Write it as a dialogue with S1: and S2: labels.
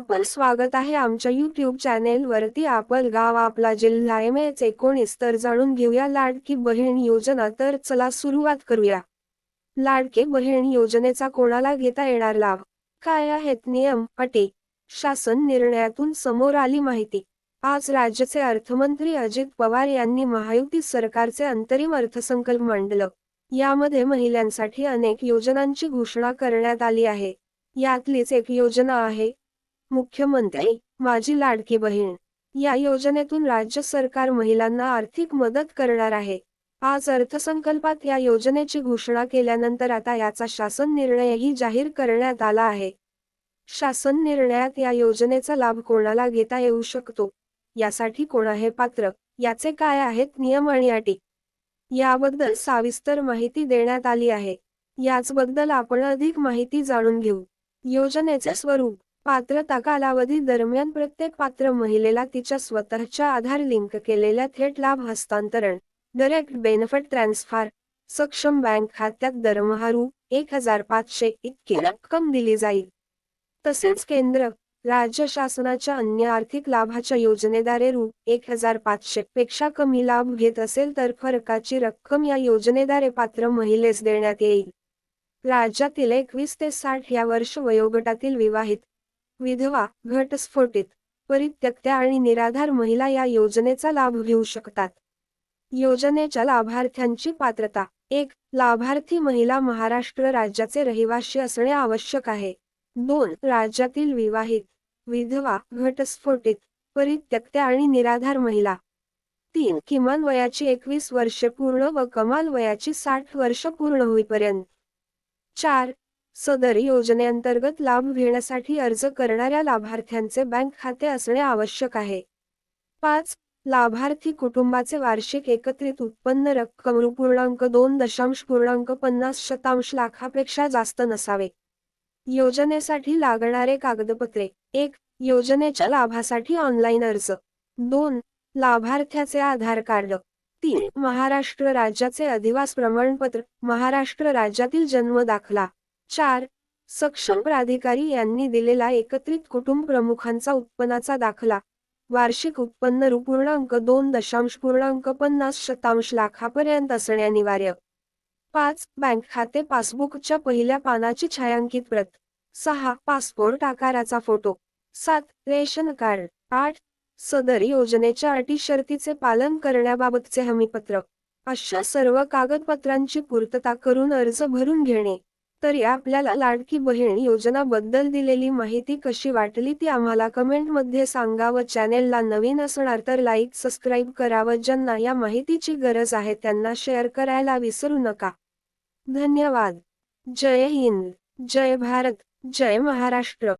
S1: आपण स्वागत आहे आमच्या युट्यूब चॅनेल वरती. आपल गाव आपला जिल्हा एम एच एकोणीस तर जाणून घेऊया लाडकी बहीण योजना. तर चला सुरुवात करूया. लाडके बहीण योजनेचा कोणाला घेता येणार लाभ? काय आहेत नियम अटी? शासन निर्णयातून समोर आली माहिती. आज राज्याचे अर्थमंत्री अजित पवार यांनी महायुती सरकारचे अंतरिम अर्थसंकल्प मांडलं. यामध्ये महिलांसाठी अनेक योजनांची घोषणा करण्यात आली आहे. यातलीच एक योजना आहे मुख्यमंत्री माझी लाडकी बहीण या योजनेतून राज्य सरकार महिलांना आर्थिक मदत करणार आहे. आज अर्थसंकल्पात या योजनेची घोषणा केल्यानंतर आता याचा शासन निर्णयही जाहीर करण्यात आला आहे. शासन निर्णयात या योजनेचा लाभ कोणाला घेता येऊ शकतो? यासाठी कोण आहे पात्र? याचे काय आहेत नियम आणि अटी? याबद्दल सविस्तर माहिती देण्यात आली आहे. याचबद्दल आपण अधिक माहिती जाणून घेऊ. योजनेचे स्वरूप पात्रता कालावधी दरम्यान प्रत्येक पात्र महिलेला तिच्या स्वतःच्या आधार लिंक केलेल्या थेट लाभ हस्तांतरण डायरेक्ट बेनिफिट ट्रान्सफर सक्षम बँक खात्यात दरमहा रु एक हजार पाचशे इतकी रक्कम दिली जाईल. तसेच केंद्र राज्य शासनाच्या अन्य आर्थिक लाभाच्या योजनेद्वारे रु एक हजार पाचशे पेक्षा कमी लाभ घेत असेल तर फरकाची रक्कम या योजनेद्वारे पात्र महिलेस देण्यात येईल. राज्यातील एकवीस ते साठ या वर्ष वयोगटातील विवाहित विधवा घटस्फोटित परित्यक्त्या आणि निराधार महिला या योजनेचा लाभ घेऊ शकतात. योजनेच्या लाभार्थ्यांची पात्रता एक लाभार्थी महिला महाराष्ट्र राज्याचे रहिवासी असणे आवश्यक आहे. दोन राज्यातील विवाहित विधवा घटस्फोटित परित्यक्त्या आणि निराधार महिला. तीन किमान वयाची एकवीस वर्षे पूर्ण व कमाल वयाची साठ वर्ष पूर्ण होईपर्यंत. चार सदर योजनेअंतर्गत लाभ घेण्यासाठी अर्ज करणाऱ्या लाभार्थ्यांचे बँक खाते असणे आवश्यक आहे. पाच लाभार्थी कुटुंबाचे वार्षिक एकत्रित उत्पन्न रक्कम पूर्णांक दोन दशांश पूर्णांक पन्नास शतांश लाखापेक्षा जास्त नसावे. योजनेसाठी लागणारे कागदपत्रे. एक योजनेच्या लाभासाठी ऑनलाईन अर्ज. दोन लाभार्थ्याचे आधार कार्ड. तीन महाराष्ट्र राज्याचे अधिवास प्रमाणपत्र. महाराष्ट्र राज्यातील जन्म दाखला. चार. सक्षम प्राधिकारी यांनी दिलेला एकत्रित कुटुंब प्रमुखांचा उत्पन्नाचा दाखला. वार्षिक उत्पन्न पूर्णांक दोन दशांश पूर्णांक पन्नास शतांश लाखापर्यंत असणे अनिवार्य. पाच. बँक खाते पासबुकच्या पहिल्या पानाची छायांकित प्रत. सहा. पासपोर्ट आकाराचा फोटो. सात. Ration card. आठ. सदर योजनेच्या अटी शर्तीचे पालन करण्याबाबतचे हमीपत्र. अशा सर्व कागदपत्रांची पूर्तता करून अर्ज भरून घेणे. तरी आपल्याला लाडकी बहीण योजनाबद्दल दिलेली माहिती कशी वाटली ती आम्हाला कमेंटमध्ये सांगा व चॅनेलला नवीन असणार तर लाईक सबस्क्राईब करावं. ज्यांना या माहितीची गरज आहे त्यांना शेअर करायला विसरू नका. धन्यवाद. जय हिंद. जय भारत. जय महाराष्ट्र.